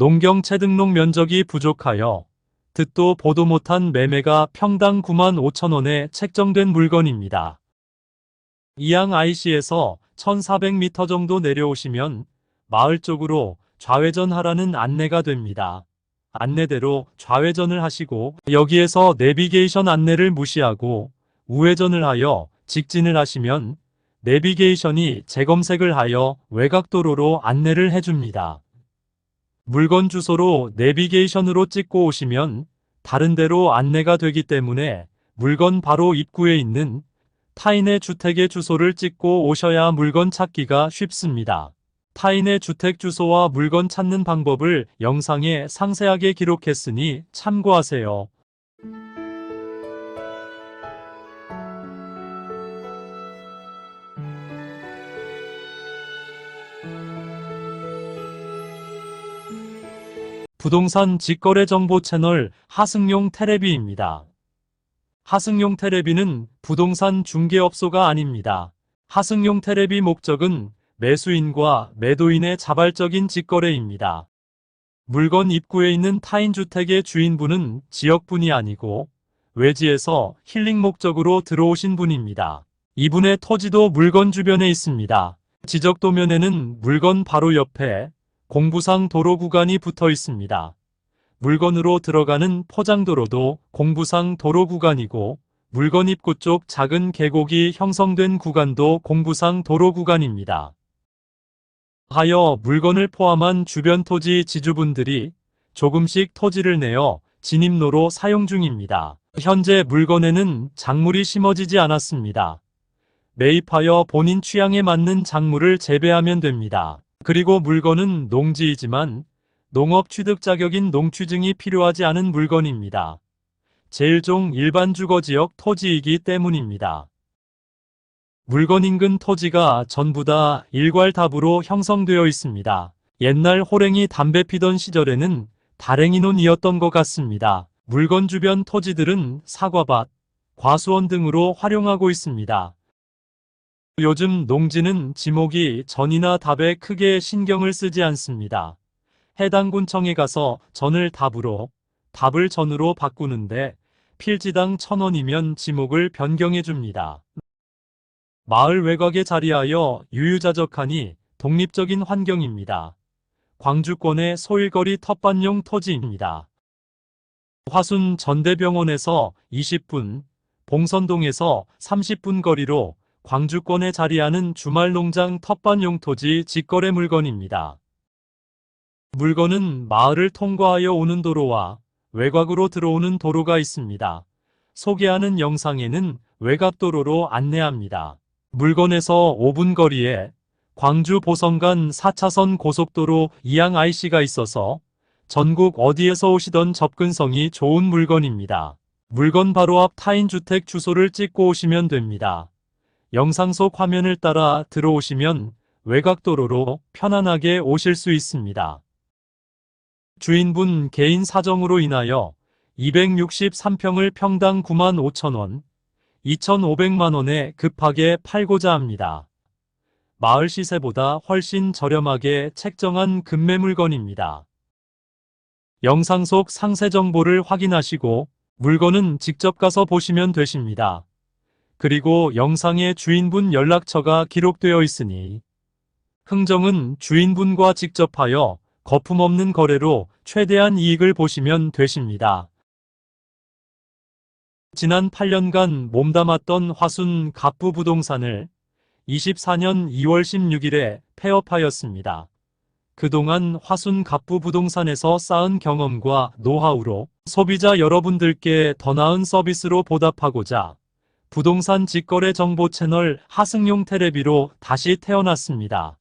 농경 채 등록 면적이 부족하여 듣도 보도 못한 매매가 평당 9만 5천 원에 책정된 물건입니다. 이양 IC에서 1400m 정도 내려오시면 마을 쪽으로 좌회전하라는 안내가 됩니다. 안내대로 좌회전을 하시고 여기에서 내비게이션 안내를 무시하고 우회전을 하여 직진을 하시면 내비게이션이 재검색을 하여 외곽도로로 안내를 해줍니다. 물건 주소로 내비게이션으로 찍고 오시면 다른 데로 안내가 되기 때문에 물건 바로 입구에 있는 타인의 주택의 주소를 찍고 오셔야 물건 찾기가 쉽습니다. 타인의 주택 주소와 물건 찾는 방법을 영상에 상세하게 기록했으니 참고하세요. 부동산 직거래 정보 채널 하승용 테레비입니다. 하승용 테레비는 부동산 중개업소가 아닙니다. 하승용 테레비 목적은 매수인과 매도인의 자발적인 직거래입니다. 물건 입구에 있는 타인 주택의 주인분은 지역분이 아니고 외지에서 힐링 목적으로 들어오신 분입니다. 이분의 토지도 물건 주변에 있습니다. 지적 도면에는 물건 바로 옆에 공부상 도로 구간이 붙어 있습니다. 물건으로 들어가는 포장도로도 공부상 도로 구간이고 물건 입구 쪽 작은 계곡이 형성된 구간도 공부상 도로 구간입니다. 하여 물건을 포함한 주변 토지 지주분들이 조금씩 토지를 내어 진입로로 사용 중입니다. 현재 물건에는 작물이 심어지지 않았습니다. 매입하여 본인 취향에 맞는 작물을 재배하면 됩니다. 그리고 물건은 농지이지만 농업 취득 자격인 농취증이 필요하지 않은 물건입니다. 제일종 일반 주거지역 토지이기 때문입니다. 물건 인근 토지가 전부 다 일괄답으로 형성되어 있습니다. 옛날 호랭이 담배 피던 시절에는 다랭이논이었던 것 같습니다. 물건 주변 토지들은 사과밭, 과수원 등으로 활용하고 있습니다. 요즘 농지는 지목이 전이나 답에 크게 신경을 쓰지 않습니다. 해당 군청에 가서 전을 답으로, 답을 전으로 바꾸는데 필지당 천원이면 지목을 변경해 줍니다. 마을 외곽에 자리하여 유유자적하니 독립적인 환경입니다. 광주권의 소일거리 텃밭용 토지입니다. 화순 전대병원에서 20분, 봉선동에서 30분 거리로 광주권에 자리하는 주말농장 텃밭 용 토지 직거래 물건입니다. 물건은 마을을 통과하여 오는 도로와 외곽으로 들어오는 도로가 있습니다. 소개하는 영상에는 외곽도로로 안내합니다. 물건에서 5분 거리에 광주 보성간 4차선 고속도로 이양 IC가 있어서 전국 어디에서 오시던 접근성이 좋은 물건입니다. 물건 바로 앞 타인 주택 주소를 찍고 오시면 됩니다. 영상 속 화면을 따라 들어오시면 외곽도로로 편안하게 오실 수 있습니다. 주인분 개인 사정으로 인하여 263평을 평당 9만 5천원, 2,500만원에 급하게 팔고자 합니다. 마을 시세보다 훨씬 저렴하게 책정한 금매 물건입니다. 영상 속 상세 정보를 확인하시고 물건은 직접 가서 보시면 되십니다. 그리고 영상의 주인분 연락처가 기록되어 있으니 흥정은 주인분과 직접하여 거품 없는 거래로 최대한 이익을 보시면 되십니다. 지난 8년간 몸담았던 화순 갑부 부동산을 24년 2월 16일에 폐업하였습니다. 그동안 화순 갑부 부동산에서 쌓은 경험과 노하우로 소비자 여러분들께 더 나은 서비스로 보답하고자 부동산 직거래 정보 채널 하승용 테레비로 다시 태어났습니다.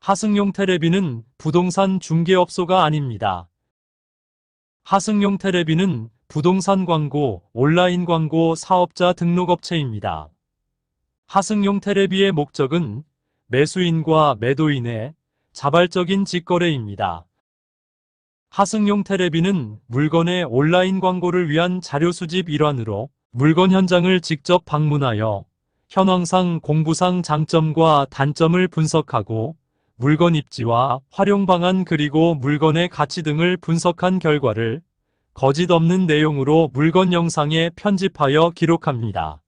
하승용 테레비는 부동산 중개업소가 아닙니다. 하승용 테레비는 부동산 광고, 온라인 광고 사업자 등록업체입니다. 하승용 테레비의 목적은 매수인과 매도인의 자발적인 직거래입니다. 하승용 테레비는 물건의 온라인 광고를 위한 자료 수집 일환으로 물건 현장을 직접 방문하여 현황상 공부상 장점과 단점을 분석하고 물건 입지와 활용 방안 그리고 물건의 가치 등을 분석한 결과를 거짓 없는 내용으로 물건 영상에 편집하여 기록합니다.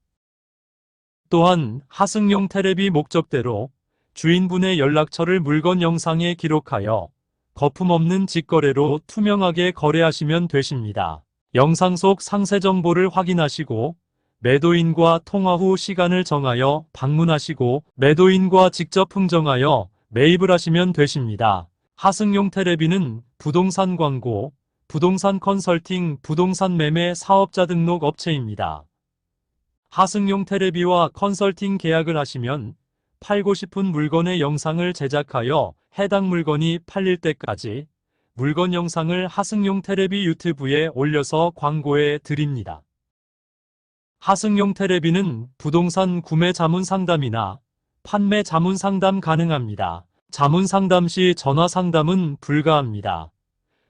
또한 하승용 테레비 목적대로 주인분의 연락처를 물건 영상에 기록하여 거품 없는 직거래로 투명하게 거래하시면 되십니다. 영상 속 상세 정보를 확인하시고 매도인과 통화 후 시간을 정하여 방문하시고 매도인과 직접 흥정하여 매입을 하시면 되십니다. 하승용 테레비는 부동산 광고, 부동산 컨설팅, 부동산 매매 사업자 등록 업체입니다. 하승용 테레비와 컨설팅 계약을 하시면 팔고 싶은 물건의 영상을 제작하여 해당 물건이 팔릴 때까지 물건 영상을 하승용 테레비 유튜브에 올려서 광고해 드립니다. 하승용 테레비는 부동산 구매 자문 상담이나 판매 자문 상담 가능합니다. 자문 상담 시 전화 상담은 불가합니다.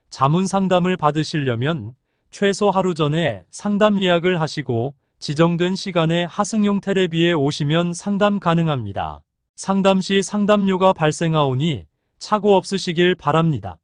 자문 상담을 받으시려면 최소 하루 전에 상담 예약을 하시고 지정된 시간에 하승용 테레비에 오시면 상담 가능합니다. 상담 시 상담료가 발생하오니 착오 없으시길 바랍니다.